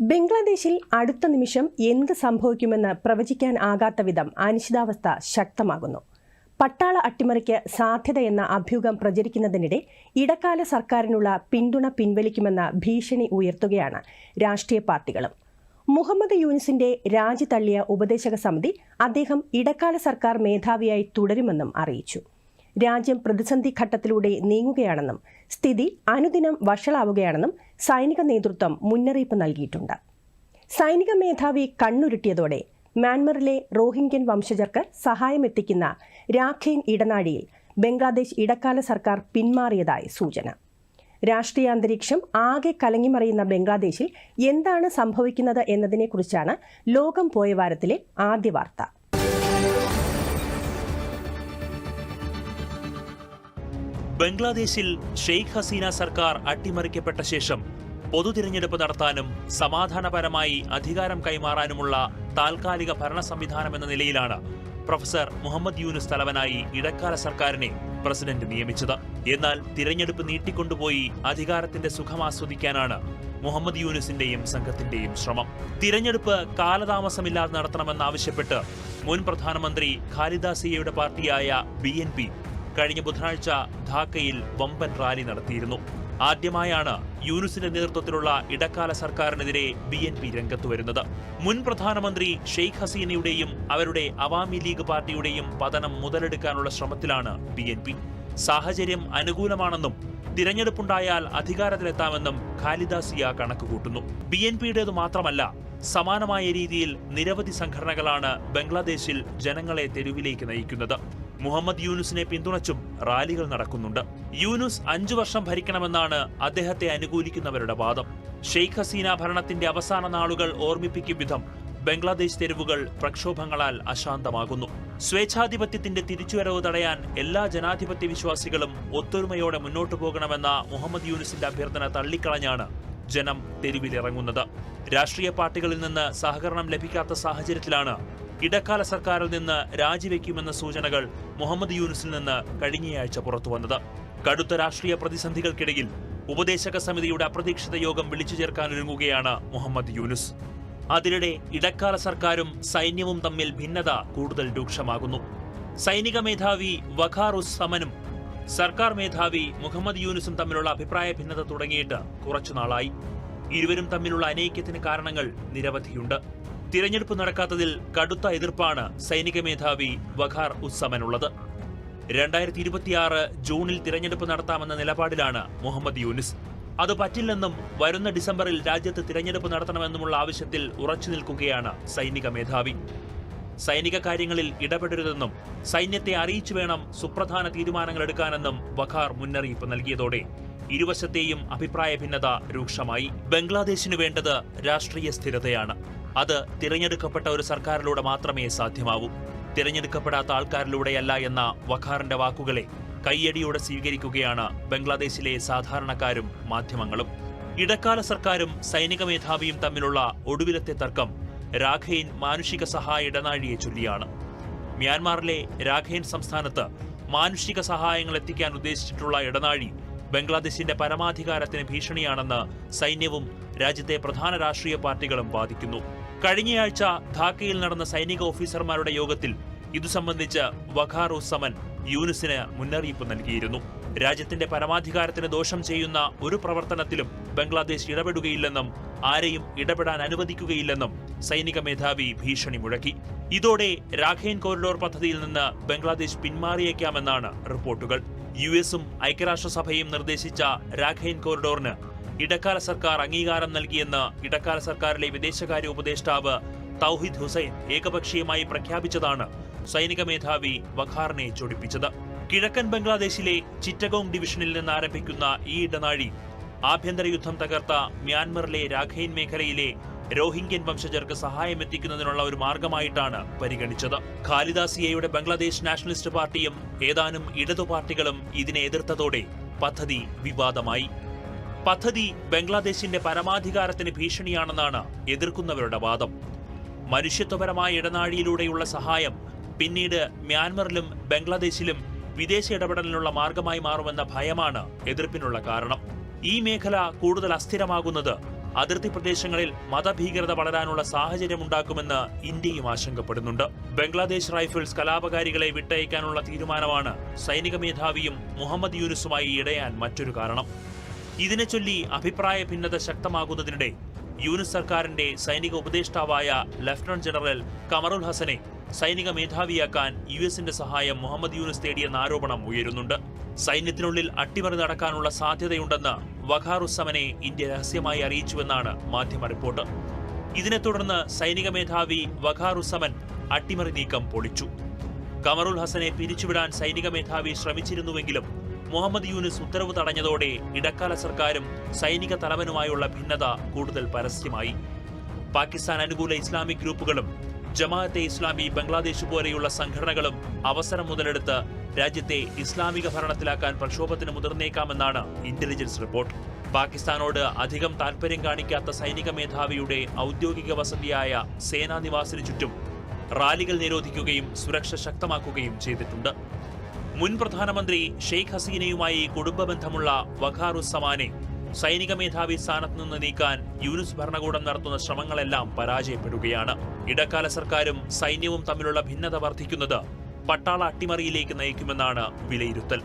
ബംഗ്ലാദേശിൽ അടുത്ത നിമിഷം എന്ത് സംഭവിക്കുമെന്ന് പ്രവചിക്കാൻ ആകാത്ത വിധം അനിശ്ചിതാവസ്ഥ ശക്തമാകുന്നു. പട്ടാള അട്ടിമറിക്ക് സാധ്യതയെന്ന അഭ്യൂഹം പ്രചരിക്കുന്നതിനിടെ ഇടക്കാല സർക്കാരിനുള്ള പിന്തുണ പിൻവലിക്കുമെന്ന ഭീഷണി ഉയർത്തുകയാണ് രാഷ്ട്രീയ പാർട്ടികളും. മുഹമ്മദ് യൂനിസിന്റെ രാജി തള്ളിയ ഉപദേശക സമിതി അദ്ദേഹം ഇടക്കാല സർക്കാർ മേധാവിയായി തുടരുമെന്നും അറിയിച്ചു. രാജ്യം പ്രതിസന്ധി ഘട്ടത്തിലൂടെ നീങ്ങുകയാണെന്നും സ്ഥിതി അനുദിനം വഷളാവുകയാണെന്നും സൈനിക നേതൃത്വം മുന്നറിയിപ്പ് നൽകിയിട്ടുണ്ട്. സൈനിക മേധാവി കണ്ണുരുട്ടിയതോടെ മ്യാൻമറിലെ റോഹിംഗ്യൻ വംശജർക്ക് സഹായമെത്തിക്കുന്ന രാഖൈൻ ഇടനാഴിയിൽ ബംഗ്ലാദേശ് ഇടക്കാല സർക്കാർ പിന്മാറിയതായി സൂചന. രാഷ്ട്രീയ അന്തരീക്ഷം ആകെ കലങ്ങിമറിയുന്ന ബംഗ്ലാദേശിൽ എന്താണ് സംഭവിക്കുന്നത് എന്നതിനെക്കുറിച്ചാണ് ലോകം പോയ വാരത്തിലെ ആദ്യ വാർത്ത. ബംഗ്ലാദേശിൽ ഷെയ്ഖ് ഹസീന സർക്കാർ അട്ടിമറിക്കപ്പെട്ട ശേഷം പൊതു തിരഞ്ഞെടുപ്പ് നടത്താനും സമാധാനപരമായി അധികാരം കൈമാറാനുമുള്ള താൽക്കാലിക ഭരണ സംവിധാനം എന്ന നിലയിലാണ് പ്രൊഫസർ മുഹമ്മദ് യൂനുസ് തലവനായി ഇടക്കാല സർക്കാരിനെ പ്രസിഡന്റ് നിയമിച്ചത്. എന്നാൽ തിരഞ്ഞെടുപ്പ് നീട്ടിക്കൊണ്ടുപോയി അധികാരത്തിന്റെ സുഖം ആസ്വദിക്കാനാണ് മുഹമ്മദ് യൂനുസിന്റെയും സംഘത്തിന്റെയും ശ്രമം. തിരഞ്ഞെടുപ്പ് കാലതാമസമില്ലാതെ നടത്തണമെന്നാവശ്യപ്പെട്ട് മുൻ പ്രധാനമന്ത്രി ഖാലിദാസിയയുടെ പാർട്ടിയായ ബി എൻ പി കഴിഞ്ഞ ബുധനാഴ്ച ധാക്കയിൽ വമ്പൻ റാലി നടത്തിയിരുന്നു. ആദ്യമായാണ് യൂനുസിന്റെ നേതൃത്വത്തിലുള്ള ഇടക്കാല സർക്കാരിനെതിരെ ബി എൻ പി രംഗത്ത് വരുന്നത്. മുൻ പ്രധാനമന്ത്രി ഷെയ്ഖ് ഹസീനയുടെയും അവരുടെ അവാമി ലീഗ് പാർട്ടിയുടെയും പതനം മുതലെടുക്കാനുള്ള ശ്രമത്തിലാണ് ബി എൻ പി. സാഹചര്യം അനുകൂലമാണെന്നും തിരഞ്ഞെടുപ്പുണ്ടായാൽ അധികാരത്തിലെത്താമെന്നും ഖാലിദാസിയ കണക്കുകൂട്ടുന്നു. ബി എൻ പിയുടേത് മാത്രമല്ല സമാനമായ രീതിയിൽ നിരവധി സംഘടനകളാണ് ബംഗ്ലാദേശിൽ ജനങ്ങളെ തെരുവിലേക്ക് നയിക്കുന്നത്. മുഹമ്മദ് യൂനുസിനെ പിന്തുണച്ചും റാലികൾ നടക്കുന്നുണ്ട്. യൂനുസ് അഞ്ചു വർഷം ഭരിക്കണമെന്നാണ് അദ്ദേഹത്തെ അനുകൂലിക്കുന്നവരുടെ വാദം. ഷെയ്ഖ് ഹസീന ഭരണത്തിന്റെ അവസാന നാളുകൾ ഓർമ്മിപ്പിക്കും വിധം ബംഗ്ലാദേശ് തെരുവുകൾ പ്രക്ഷോഭങ്ങളാൽ അശാന്തമാകുന്നു. സ്വേച്ഛാധിപത്യത്തിന്റെ തിരിച്ചുവരവ് തടയാൻ എല്ലാ ജനാധിപത്യ വിശ്വാസികളും ഒത്തൊരുമയോടെ മുന്നോട്ടു പോകണമെന്ന മുഹമ്മദ് യൂനുസിന്റെ അഭ്യർത്ഥന തള്ളിക്കളഞ്ഞാണ് ജനം തെരുവിലിറങ്ങുന്നത്. രാഷ്ട്രീയ പാർട്ടികളിൽ നിന്ന് സഹകരണം ലഭിക്കാത്ത സാഹചര്യത്തിലാണ് ഇടക്കാല സർക്കാരിൽ നിന്ന് രാജിവെക്കുമെന്ന സൂചനകൾ മുഹമ്മദ് യൂനുസിൽ നിന്ന് കഴിഞ്ഞയാഴ്ച പുറത്തുവന്നത് കടുത്ത രാഷ്ട്രീയ പ്രതിസന്ധികൾക്കിടയിൽ ഉപദേശക സമിതിയുടെ അപ്രതീക്ഷിത യോഗം വിളിച്ചു ചേർക്കാനൊരുങ്ങുകയാണ് മുഹമ്മദ് യൂനുസ്. അതിനിടെ ഇടക്കാല സർക്കാരും സൈന്യവും തമ്മിൽ ഭിന്നത കൂടുതൽ രൂക്ഷമാകുന്നു. സൈനിക മേധാവി വഖാർ ഉസ് സമനും സർക്കാർ മേധാവി മുഹമ്മദ് യൂനുസും തമ്മിലുള്ള അഭിപ്രായ ഭിന്നത തുടങ്ങിയിട്ട് കുറച്ചുനാളായി. ഇരുവരും തമ്മിലുള്ള അനൈക്യത്തിന് കാരണങ്ങൾ നിരവധിയുണ്ട്. തിരഞ്ഞെടുപ്പ് നടക്കാത്തതിൽ കടുത്ത എതിർപ്പാണ് സൈനിക മേധാവി വഖാർ ഉസ്സമനുള്ളത്. രണ്ടായിരത്തി ഇരുപത്തിയാറ് ജൂണിൽ തിരഞ്ഞെടുപ്പ് നടത്താമെന്ന നിലപാടിലാണ് മുഹമ്മദ് യൂനിസ്. അത് പറ്റില്ലെന്നും വരുന്ന ഡിസംബറിൽ രാജ്യത്ത് തിരഞ്ഞെടുപ്പ് നടത്തണമെന്നുമുള്ള ആവശ്യത്തിൽ ഉറച്ചു നിൽക്കുകയാണ് സൈനിക മേധാവി. സൈനിക കാര്യങ്ങളിൽ ഇടപെടരുതെന്നും സൈന്യത്തെ അറിയിച്ചു വേണം സുപ്രധാന തീരുമാനങ്ങൾ എടുക്കാനെന്നും വഖാർ മുന്നറിയിപ്പ് നൽകിയതോടെ. ഇരുവശത്തെയും അഭിപ്രായ ഭിന്നത രൂക്ഷമായി. ബംഗ്ലാദേശിന് വേണ്ടത് രാഷ്ട്രീയ സ്ഥിരതയാണ്. അത് തിരഞ്ഞെടുക്കപ്പെട്ട ഒരു സർക്കാരിലൂടെ മാത്രമേ സാധ്യമാവൂ. തിരഞ്ഞെടുക്കപ്പെടാത്ത ആൾക്കാരിലൂടെയല്ല എന്ന വഖാറിന്റെ വാക്കുകളെ കയ്യടിയോടെ സ്വീകരിക്കുകയാണ് ബംഗ്ലാദേശിലെ സാധാരണക്കാരും മാധ്യമങ്ങളും. ഇടക്കാല സർക്കാരും സൈനിക മേധാവിയും തമ്മിലുള്ള ഒടുവിലത്തെ തർക്കം രാഖൈൻ മാനുഷിക സഹായ ഇടനാഴിയെ ചൊല്ലിയാണ്. മ്യാൻമാറിലെ രാഖൈൻ സംസ്ഥാനത്ത് മാനുഷിക സഹായങ്ങൾ എത്തിക്കാൻ ഉദ്ദേശിച്ചിട്ടുള്ള ഇടനാഴി ബംഗ്ലാദേശിന്റെ പരമാധികാരത്തിന് ഭീഷണിയാണെന്ന് സൈന്യവും രാജ്യത്തെ പ്രധാന രാഷ്ട്രീയ പാർട്ടികളും വാദിക്കുന്നു. കഴിഞ്ഞയാഴ്ച ധാക്കയിൽ നടന്ന സൈനിക ഓഫീസർമാരുടെ യോഗത്തിൽ ഇതു സംബന്ധിച്ച് വഖാർ ഉസ്സമൻ യൂനിസിന് മുന്നറിയിപ്പ് നൽകിയിരുന്നു. രാജ്യത്തിന്റെ പരമാധികാരത്തിന് ദോഷം ചെയ്യുന്ന ഒരു പ്രവർത്തനത്തിലും ബംഗ്ലാദേശ് ഇടപെടുകയില്ലെന്നും ആരെയും ഇടപെടാൻ അനുവദിക്കുകയില്ലെന്നും സൈനിക മേധാവി ഭീഷണി മുഴക്കി. ഇതോടെ രാഖൈൻ കോറിഡോർ പദ്ധതിയിൽ നിന്ന് ബംഗ്ലാദേശ് പിന്മാറിയേക്കാമെന്നാണ് റിപ്പോർട്ടുകൾ. യു എസും ഐക്യരാഷ്ട്രസഭയും നിർദ്ദേശിച്ച രാഖൈൻ കോറിഡോറിന് ഇടക്കാല സർക്കാർ അംഗീകാരം നൽകിയെന്ന് ഇടക്കാല സർക്കാരിലെ വിദേശകാര്യ ഉപദേഷ്ടാവ് തൗഹിദ് ഹുസൈൻ ഏകപക്ഷീയമായി പ്രഖ്യാപിച്ചതാണ് സൈനിക മേധാവി വഖാറിനെ ചൊടിപ്പിച്ചത്. കിഴക്കൻ ബംഗ്ലാദേശിലെ ചിറ്റഗോങ് ഡിവിഷനിൽ നിന്ന് ആരംഭിക്കുന്ന ഈ ഇടനാഴി ആഭ്യന്തര യുദ്ധം തകർത്ത മ്യാൻമറിലെ രാഖൈൻ മേഖലയിലെ രോഹിംഗ്യൻ വംശജർക്ക് സഹായമെത്തിക്കുന്നതിനുള്ള ഒരു മാർഗമായിട്ടാണ് പരിഗണിച്ചത്. ഖാലിദാസിയയുടെ ബംഗ്ലാദേശ് നാഷണലിസ്റ്റ് പാർട്ടിയും ഏതാനും ഇടതു പാർട്ടികളും ഇതിനെ എതിർത്തതോടെ പദ്ധതി വിവാദമായി. പദ്ധതി ബംഗ്ലാദേശിന്റെ പരമാധികാരത്തിന് ഭീഷണിയാണെന്നാണ് എതിർക്കുന്നവരുടെ വാദം. മനുഷ്യത്വപരമായ ഇടനാഴിയിലൂടെയുള്ള സഹായം പിന്നീട് മ്യാൻമറിലും ബംഗ്ലാദേശിലും വിദേശ ഇടപെടലിനുള്ള മാർഗമായി മാറുമെന്ന ഭയമാണ് എതിർപ്പിനുള്ള കാരണം. ഈ മേഖല കൂടുതൽ അസ്ഥിരമാകുന്നത് അതിർത്തി പ്രദേശങ്ങളിൽ മതഭീകരത വളരാനുള്ള സാഹചര്യമുണ്ടാക്കുമെന്ന് ഇന്ത്യയും ആശങ്കപ്പെടുന്നുണ്ട്. ബംഗ്ലാദേശ് റൈഫിൾസ് കലാപകാരികളെ വിട്ടയക്കാനുള്ള തീരുമാനമാണ് സൈനിക മേധാവിയും മുഹമ്മദ് യൂനുസുമായി ഇടയാൻ മറ്റൊരു കാരണം. ഇതിനെ ചൊല്ലി അഭിപ്രായ ഭിന്നത ശക്തമാകുന്നതിനിടെ യൂനിസ് സർക്കാരിന്റെ സൈനിക ഉപദേഷ്ടാവായ ലഫ്റ്റനന്റ് ജനറൽ കമറുൽ ഹസനെ സൈനിക മേധാവിയാക്കാൻ യു എസിന്റെ സഹായം മുഹമ്മദ് യൂനിസ് തേടിയെന്ന ആരോപണം ഉയരുന്നുണ്ട്. സൈന്യത്തിനുള്ളിൽ അട്ടിമറി നടക്കാനുള്ള സാധ്യതയുണ്ടെന്ന് വഖാറുസമനെ ഇന്ത്യ രഹസ്യമായി അറിയിച്ചുവെന്നാണ് മാധ്യമ റിപ്പോർട്ട്. ഇതിനെ തുടർന്ന് സൈനിക മേധാവി വഖാറുസമൻ അട്ടിമറി നീക്കം പൊളിച്ചു. കമറുൽ ഹസനെ പിരിച്ചുവിടാൻ സൈനിക മേധാവി ശ്രമിച്ചിരുന്നുവെങ്കിലും മുഹമ്മദ് യൂനിസ് ഉത്തരവ് തടഞ്ഞതോടെ ഇടക്കാല സർക്കാരും സൈനിക തലവനുമായുള്ള ഭിന്നത കൂടുതൽ പരസ്യമായി. പാകിസ്ഥാൻ അനുകൂല ഇസ്ലാമിക് ഗ്രൂപ്പുകളും ജമാഅത്തെ ഇസ്ലാമി ബംഗ്ലാദേശ് പോലെയുള്ള സംഘടനകളും അവസരം മുതലെടുത്ത് രാജ്യത്തെ ഇസ്ലാമിക ഭരണത്തിലാക്കാൻ പ്രക്ഷോഭത്തിന് മുതിർന്നേക്കാമെന്നാണ് ഇന്റലിജൻസ് റിപ്പോർട്ട് പാകിസ്ഥാനോട് അധികം താൽപര്യം കാണിക്കാത്ത സൈനിക മേധാവിയുടെ ഔദ്യോഗിക വസതിയായ സേനാനിവാസിന് ചുറ്റും റാലികൾ നിരോധിക്കുകയും സുരക്ഷ ശക്തമാക്കുകയും ചെയ്തിട്ടുണ്ട്. മുൻ പ്രധാനമന്ത്രി ഷെയ്ഖ് ഹസീനയുമായി കുടുംബ ബന്ധമുള്ള വഖാറുസമാനെ സൈനിക മേധാവി സ്ഥാനത്ത് നിന്ന് നീക്കാൻ യൂനുസ് ഭരണകൂടം നടത്തുന്ന ശ്രമങ്ങളെല്ലാം പരാജയപ്പെടുകയാണ്. ഇടക്കാല സർക്കാരും സൈന്യവും തമ്മിലുള്ള ഭിന്നത വർദ്ധിക്കുന്നത് പട്ടാള അട്ടിമറിയിലേക്ക് നയിക്കുമെന്നാണ് വിലയിരുത്തൽ.